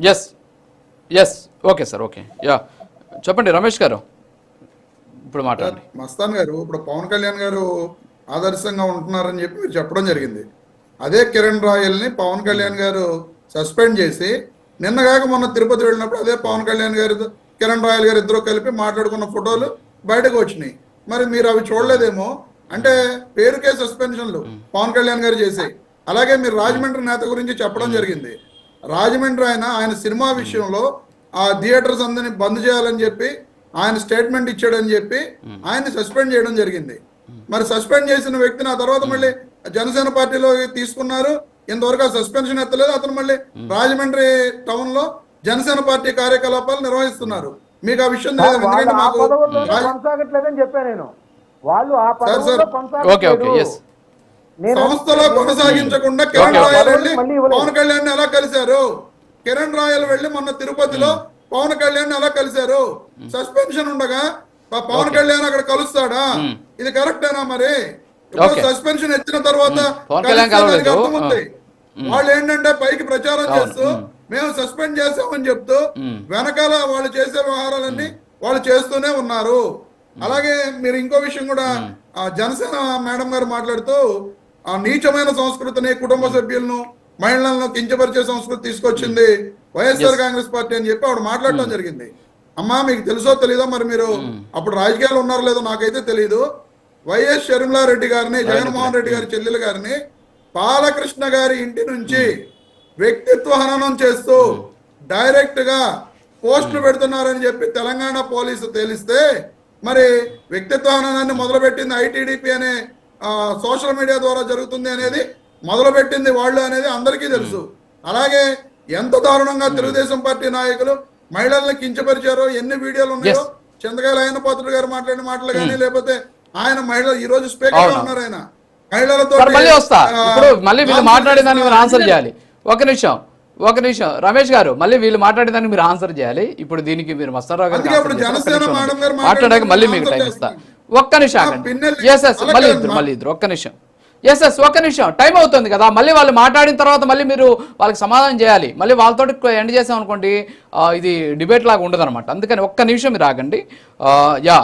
Yes yes okay sir okay yeah చెప్పండి రమేష్ గారు. ఇప్పుడు మాట్లాడండి. మస్తాన్ గారు ఇప్పుడు పవన్ కళ్యాణ్ గారు ఆదర్శంగా ఉంటున్నారని చెప్పి మీరు చెప్పడం జరిగింది. అదే కిరణ్ రాయల్ని పవన్ కళ్యాణ్ గారు సస్పెండ్ చేసి నిన్నగాక మొన్న తిరుపతి వెళ్ళినప్పుడు అదే పవన్ కళ్యాణ్ గారు కిరణ్ రాయల్ గారు ఇద్దరు కలిపి మాట్లాడుకున్న ఫోటోలు బయటకు వచ్చినాయి. మరి మీరు అవి చూడలేదేమో? అంటే పేరుకే సస్పెన్షన్లు పవన్ కళ్యాణ్ గారు చేసి. అలాగే మీరు రాజమండ్రి నేత గురించి చెప్పడం జరిగింది. రాజమండ్రి ఆయన ఆయన సినిమా విషయంలో ఆ థియేటర్స్ అందరిని బంద్ చేయాలని చెప్పి ఆయన స్టేట్మెంట్ ఇచ్చాడని చెప్పి ఆయన్ని సస్పెండ్ చేయడం జరిగింది. మరి సస్పెండ్ చేసిన వ్యక్తిని ఆ తర్వాత మళ్ళీ జనసేన పార్టీలో తీసుకున్నారు. ఇంతవరకు ఆ సస్పెన్షన్ ఎత్తలేదు. అతను మళ్ళీ రాజమండ్రి టౌన్లో జనసేన పార్టీ కార్యకలాపాలు నిర్వహిస్తున్నారు. మీకు ఆ విషయం తెలియదు. ఎందుకంటే మాకు చెప్పాను నేను. వాళ్ళు సంస్థలో కొనసాగించకుండా కిరణ్. రాయల్ వెళ్ళి. పవన్ కళ్యాణ్ ఎలా కలిశారు? కిరణ్ రాయల్ వెళ్ళి మొన్న తిరుపతిలో పవన్ కళ్యాణ్ ఎలా కలిశారు? సస్పెన్షన్ ఉండగా పవన్ కళ్యాణ్ అక్కడ కలుస్తాడా? ఇది కరెక్టేనా మరి. సస్పెన్షన్ ఇచ్చిన తర్వాత. వాళ్ళు ఏంటంటే పైకి ప్రచారం చేస్తూ మేము సస్పెండ్ చేసామని చెప్తూ వెనకాల వాళ్ళు చేసే వ్యవహారాలన్నీ వాళ్ళు చేస్తూనే ఉన్నారు. అలాగే మీరు ఇంకో విషయం కూడా జనసేన మేడం గారు మాట్లాడుతూ ఆ నీచమైన సంస్కృతిని కుటుంబ సభ్యులను మహిళలను కించపరిచే సంస్కృతి తీసుకొచ్చింది వైఎస్ఆర్ కాంగ్రెస్ పార్టీ అని చెప్పి ఆవిడ మాట్లాడటం జరిగింది. అమ్మా మీకు తెలుసో తెలీదో మరి మీరు? అప్పుడు రాజకీయాలు ఉన్నారో లేదో నాకైతే తెలియదు వైఎస్ షర్మిలారెడ్డి గారిని జగన్మోహన్ రెడ్డి గారి చెల్లెలు గారిని బాలకృష్ణ గారి ఇంటి నుంచి వ్యక్తిత్వ హననం చేస్తూ డైరెక్ట్గా పోస్టులు పెడుతున్నారని చెప్పి తెలంగాణ పోలీసు తేలిస్తే మరి వ్యక్తిత్వ హననాన్ని మొదలుపెట్టింది ఐటీడీపీ అనే సోషల్ మీడియా ద్వారా జరుగుతుంది అనేది మొదలుపెట్టింది వాళ్ళు అనేది అందరికీ తెలుసు. అలాగే ఎంత దారుణంగా తెలుగుదేశం పార్టీ నాయకులు మహిళల్ని కించపరిచారో ఎన్ని వీడియోలు ఉన్నాయో చంద్రగాయల ఆయన పాత్రుడు గారు మాట్లాడిన మాటలు కానీ లేకపోతే ఆయన మహిళ ఈ రోజు స్పీకర్. ఉన్నారు ఆయన. మహిళలతో మళ్ళీ వస్తా. ఇప్పుడు మళ్ళీ వీళ్ళు మాట్లాడే దానికి మీరు ఆన్సర్ చేయాలి. ఒక నిమిషం ఒక నిమిషం. రమేష్ గారు మళ్ళీ వీళ్ళు మాట్లాడే దానికి మీరు ఆన్సర్ చేయాలి. ఇప్పుడు దీనికి మీరు మస్తారావు. గారు మాట్లాడాక మళ్ళీ మీకు టైం ఇస్తా. ఒక్క నిమిషం ఆగండి. ఎస్ ఎస్ మళ్ళీ ఇద్దరు మళ్ళీ ఇద్దరు ఒక్క నిమిషం. ఎస్ ఎస్ ఒక్క నిమిషం. టైం అవుతుంది కదా మళ్ళీ వాళ్ళు మాట్లాడిన తర్వాత మళ్ళీ మీరు వాళ్ళకి సమాధానం చేయాలి. మళ్ళీ వాళ్ళతో ఎండ్ చేసాం అనుకోండి ఇది డిబేట్ లాగా ఉండదు అనమాట అందుకని ఒక్క నిమిషం మీరు ఆగండి. యా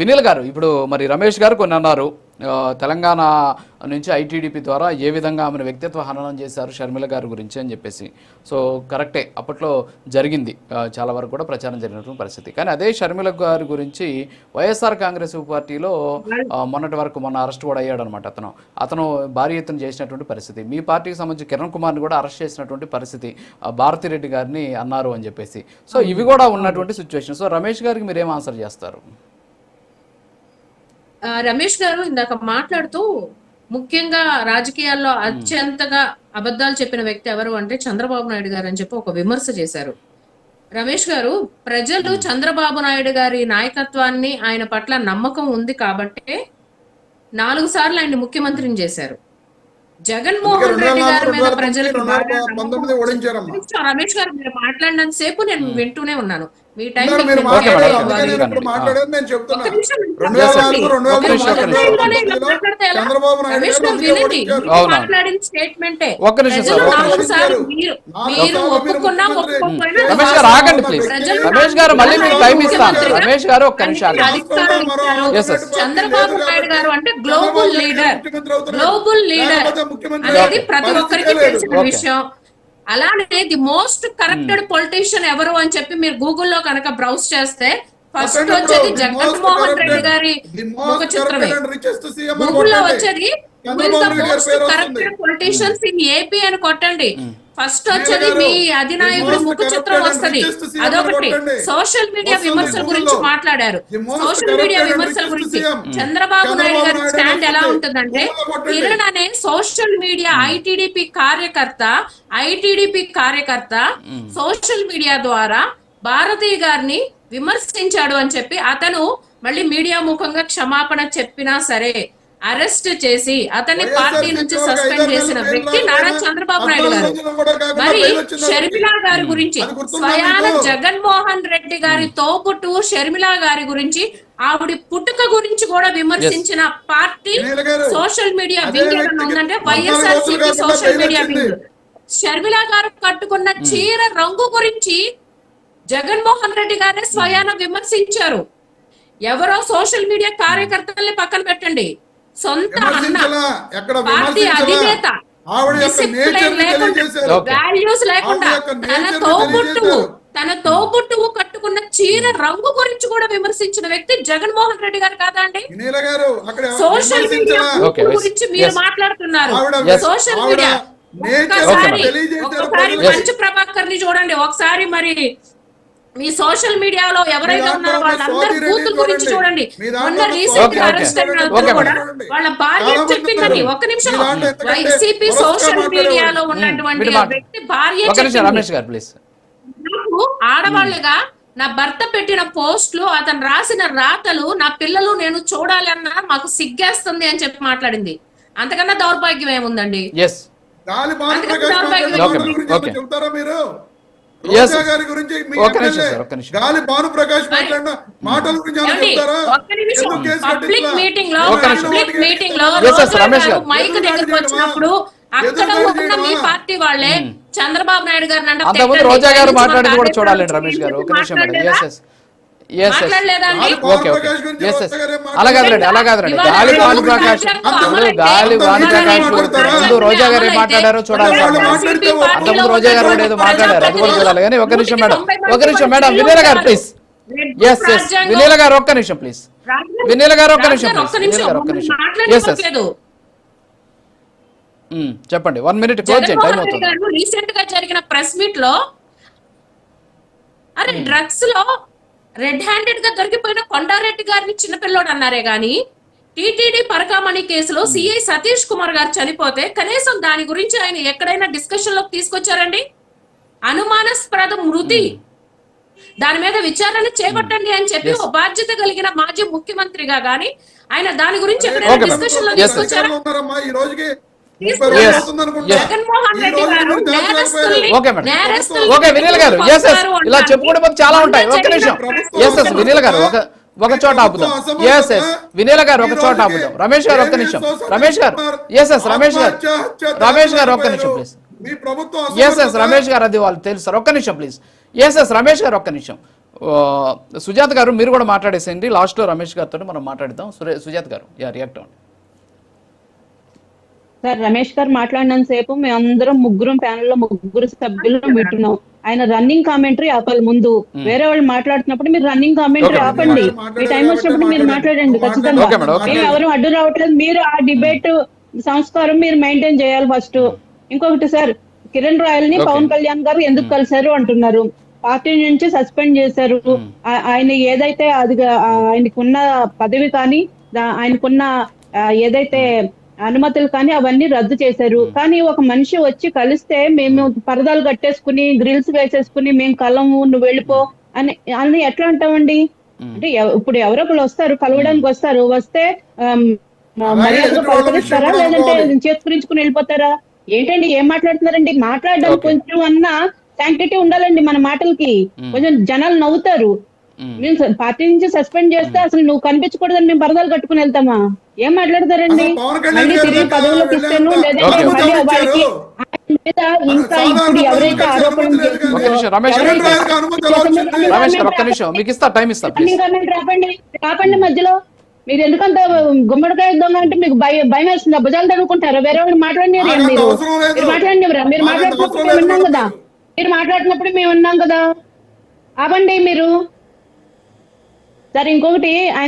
వినిల్ గారు ఇప్పుడు మరి రమేష్ గారు కొన్ని అన్నారు. తెలంగాణ నుంచి ఐటీడీపీ ద్వారా ఏ విధంగా ఆమెను వ్యక్తిత్వ హననం చేశారు షర్మిల గారి గురించి అని చెప్పేసి. సో కరెక్టే అప్పట్లో జరిగింది. చాలా వరకు కూడా ప్రచారం జరిగినటువంటి పరిస్థితి. కానీ అదే షర్మిల గారి గురించి వైఎస్ఆర్ కాంగ్రెస్ పార్టీలో మొన్నటి వరకు మొన్న అరెస్ట్ కూడా అయ్యాడు అనమాట అతను. అతను భారీ ఎత్తున చేసినటువంటి పరిస్థితి. మీ పార్టీకి సంబంధించి కిరణ్ కుమార్ని కూడా అరెస్ట్ చేసినటువంటి పరిస్థితి భారతిరెడ్డి గారిని అన్నారు అని చెప్పేసి. సో ఇవి కూడా ఉన్నటువంటి సిచ్యువేషన్ సో రమేష్ గారికి మీరు ఏం ఆన్సర్ చేస్తారు? రమేష్ గారు ఇందాక మాట్లాడుతూ ముఖ్యంగా రాజకీయాల్లో అత్యంతగా అబద్ధాలు చెప్పిన వ్యక్తి ఎవరు అంటే చంద్రబాబు నాయుడు గారు అని చెప్పి ఒక విమర్శ చేశారు. రమేష్ గారు ప్రజలు చంద్రబాబు నాయుడు గారి నాయకత్వాన్ని ఆయన పట్ల నమ్మకం ఉంది కాబట్టే నాలుగు సార్లు ఆయన ముఖ్యమంత్రిని చేశారు. జగన్మోహన్ రెండు రెడ్డి గారి మీద ప్రజలకు. రమేష్ గారు మీరు మాట్లాడినంత సేపు నేను వింటూనే ఉన్నాను. మీ టైం స్టేట్మెంటే మీరు ఒప్పుకున్నా రమేష్ గారు ఆగండి ప్లీజ్ రమేష్ గారు మళ్ళీ మీకు టైం ఇస్తాను. రమేష్ గారు ఒక్క నిమిషం. చంద్రబాబు నాయుడు గారు అంటే గ్లోబల్ లీడర్ గ్లోబల్ లీడర్ అనేది ప్రతి ఒక్కరికి తెలిసిన. విషయం. అలానే ది మోస్ట్ కరెక్టెడ్ పొలిటీషియన్ ఎవరు అని చెప్పి మీరు గూగుల్లో కనుక బ్రౌజ్ చేస్తే ఫస్ట్ వచ్చేది జగన్మోహన్ రెడ్డి గారి ముఖ చిత్రమే. గూగుల్లో వచ్చేది కరెక్టెడ్ పొలిటీషియన్స్ ఇన్ ఏపీ అని కొట్టండి. ఫస్ట్ వచ్చేది మీ అధినాయకుడి ముఖ చిత్రం వస్తది. అదొకటి. సోషల్ మీడియా విమర్శల గురించి మాట్లాడారు. సోషల్ మీడియా విమర్శల గురించి. చంద్రబాబు నాయుడు గారి స్టాండ్ ఎలా ఉంటుందంటే కిరణ్ అనే సోషల్ మీడియా ఐటీడీపీ కార్యకర్త ఐటీడీపీ కార్యకర్త సోషల్ మీడియా ద్వారా భారతి గారిని విమర్శించాడు అని చెప్పి అతను మళ్ళీ మీడియా ముఖంగా క్షమాపణ చెప్పినా సరే అరెస్ట్ చేసి అతన్ని పార్టీ నుంచి సస్పెండ్ చేసిన వ్యక్తి నారా చంద్రబాబు నాయుడు గారు. మరి షర్మిలా గారి గురించి స్వయాన జగన్మోహన్ రెడ్డి గారి తోబుట్టు షర్మిలా గారి గురించి ఆవిడ పుట్టుక గురించి కూడా విమర్శించిన పార్టీ సోషల్ మీడియా వింగ్ ఉందంటే YSR social media wing. Sharmila garu కట్టుకున్న చీర రంగు గురించి జగన్మోహన్ రెడ్డి గారే స్వయాన విమర్శించారు. ఎవరో సోషల్ మీడియా కార్యకర్తల్ని పక్కన పెట్టండి. సొంత అన్న పార్టీ అధినేత. వాల్యూస్ లేకుండా తన తోబుట్టువు. తన తోబుట్టువు కట్టుకున్న చీర రంగు గురించి కూడా విమర్శించిన వ్యక్తి జగన్మోహన్ రెడ్డి గారు కాదా అండి సోషల్ మీడియా. గురించి మీరు. మాట్లాడుతున్నారు. సోషల్ మీడియా నేచర్ ఒక్కసారి. పంచ ప్రభాకర్ని చూడండి ఒకసారి మరి మీ సోషల్ మీడియాలో ఎవరైతే ఉన్నారో వాళ్ళందరి రెడ్డి గురించి చూడండి. మొన్న రీసెంట్గా అరెస్ట్ అయిన కూడా. వాళ్ళ భార్య చెప్పిందని. ఒక్క నిమిషం. YCP social. మీడియాలో ఉన్నటువంటి వ్యక్తి భార్య ఒక నిమిషం చెప్పింది. రమేష్ గారు ప్లీజ్. నాకు ఆడవాళ్ళుగా నా భర్త పెట్టిన పోస్టులు అతను రాసిన రాతలు నా పిల్లలు నేను చూడాలి అన్న మాకు సిగ్గేస్తుంది అని చెప్పి మాట్లాడింది. అంతకన్నా దౌర్భాగ్యం ఏముందండి? దౌర్భాగ్యం గారి గురించి. గాలి భాను ప్రకాష్ మాట్లాడిన మాటల గురించి గారు గారు. మైక్ దగ్గరకు వచ్చినప్పుడు అక్కడ ఉన్న మీ? పార్టీ వాళ్ళే చంద్రబాబు నాయుడు గారిని అంటే రోజా గారు మాట్లాడింది కూడా చూడాలండి రమేష్ గారు. ఒక నిమిషం గాలి భాను ప్రకాష్ ముందు గాలి భాను ప్రకాష్ రోజా గారు మాట్లాడారో చూడాలి. అంతకుముందు రోజా గారు కూడా ఏదో మాట్లాడారు. అది కూడా చూడాలి. కానీ ఒక నిమిషం మేడం ఒక నిమిషం మేడం. వినీల గారు ప్లీజ్ ఎస్ ఎస్ వినీల గారు ఒక్క నిమిషం ప్లీజ్ వినీల గారు ఒక్క నిమిషం వినీల గారు ఒక్క ఎస్ ఎస్. చెప్పండి. వన్ మినిట్ క్లోజ్ చేయండి. టైం అవుతుంది. రీసెంట్గా జరిగిన ప్రెస్ మీట్లో అరే డ్రగ్స్లో రెడ్ హ్యాండెడ్గా దొరికిపోయిన కొండారెడ్డి గారిని చిన్నపిల్లోడు అన్నారే గాని టీటీడీ పరకామణి కేసులో సిఐ సతీష్ కుమార్ గారు చనిపోతే కనీసం దాని గురించి ఆయన ఎక్కడైనా డిస్కషన్లోకి తీసుకొచ్చారండి అనుమానాస్పద మృతి దాని మీద విచారణ చేపట్టండి అని చెప్పి. ఓ బాధ్యత కలిగిన మాజీ ముఖ్యమంత్రిగా గాని ఆయన దాని గురించి ఎక్కడైనా. డిస్కషన్లో. తీసుకొచ్చారా ఓకే వినీల్ గారు. ఎస్ ఎస్ పంపారు ఇలా పోతే చాలా ఉంటాయి. ఒక్క నిమిషం. ఎస్ ఎస్ వినీల్ గారు ఒక ఒక చోట ఆపుదాం. ఎస్ ఎస్ వినీల గారు ఒక చోట ఆపుదాం. రమేష్ గారు ఒక్క నిమిషం. రమేష్ గారు. ఎస్ ఎస్ రమేష్ గారు. రమేష్ గారు ఒక్క నిమిషం ప్లీజ్ మీ ప్రభుత్వం ఎస్ ఎస్ రమేష్ గారు అది వాళ్ళు తెలుసు సార్. ఒక్క నిమిషం ప్లీజ్ ఎస్ ఎస్ రమేష్ గారు ఒక్క నిమిషం. సుజాత గారు మీరు కూడా మాట్లాడేసేయండి. లాస్ట్లో రమేష్ గారితో మనం మాట్లాడదాం సుజాత గారు యా రియాక్ట్ అవ్వండి సార్ రమేష్ గారు మాట్లాడినంత సేపు మేమందరం ముగ్గురం ప్యానెల్లో ముగ్గురు సభ్యులు వింటున్నాం. ఆయన రన్నింగ్ కామెంటరీ ఆపాలి ముందు. వేరే వాళ్ళు మాట్లాడుతున్నప్పుడు మీరు రన్నింగ్ కామెంటరీ. ఆపండి. మీ టైం వచ్చినప్పుడు మీరు మాట్లాడండి ఖచ్చితంగా. మేము ఎవరు అడ్డు రావట్లేదు. మీరు ఆ డిబేట్ సంస్కారం మీరు మెయింటైన్ చేయాలి ఫస్ట్. ఇంకొకటి సార్ కిరణ్ రాయల్ని. పవన్ కళ్యాణ్ గారు ఎందుకు కలిశారు అంటున్నారు. పార్టీ నుంచి సస్పెండ్ చేశారు. ఆయన ఏదైతే అది ఆయనకున్న పదవి కానీ ఆయనకున్న ఏదైతే అనుమతులు కానీ అవన్నీ రద్దు చేశారు. కానీ ఒక మనిషి వచ్చి కలిస్తే మేము పరదాలు కట్టేసుకుని గ్రిల్స్ వేసేసుకుని మేము కలము నువ్వు వెళ్ళిపో అని అని ఎట్లా అంటామండి? అంటే ఇప్పుడు ఎవరో ఒకరు వస్తారు కలవడానికి వస్తారు. వస్తే మర్యాదగా పలకరిస్తారా లేదంటే అనుకోవాలి. చేతుకురించుకుని వెళ్ళిపోతారా? ఏంటండి ఏం మాట్లాడుతున్నారండి? మాట్లాడడానికి Okay. కొంచెం అన్నా శాంక్టిటీ ఉండాలండి మన మాటలకి. కొంచెం జనాలు నవ్వుతారు. మేము. పార్టీ నుంచి సస్పెండ్ చేస్తే అసలు నువ్వు కనిపించకూడదని మేము పరదాలు కట్టుకుని వెళ్తామా? ఏం మాట్లాడతారండి? మళ్ళీ తిరిగి పదవులకు ఇస్తాను లేదంటే. మళ్ళీ వారికి ఇంకా ఇప్పుడు ఎవరైతే ఆరోపణలు రాపండి రాపండి మధ్యలో. మీరు ఎందుకంత గుమ్మడికాయ దొంగ అంటే మీకు భయం భయం వేస్తుంది భుజాలు తడుకుంటారా వేరే వాళ్ళు మాట్లాడినారు మీరు. మీరు మాట్లాడినవరా మీరు అవసరం మేము మేడం. కదా. మీరు మాట్లాడినప్పుడు మేము విన్నాం కదా. ఆపండి మీరు. సరే ఇంకొకటి ఆయన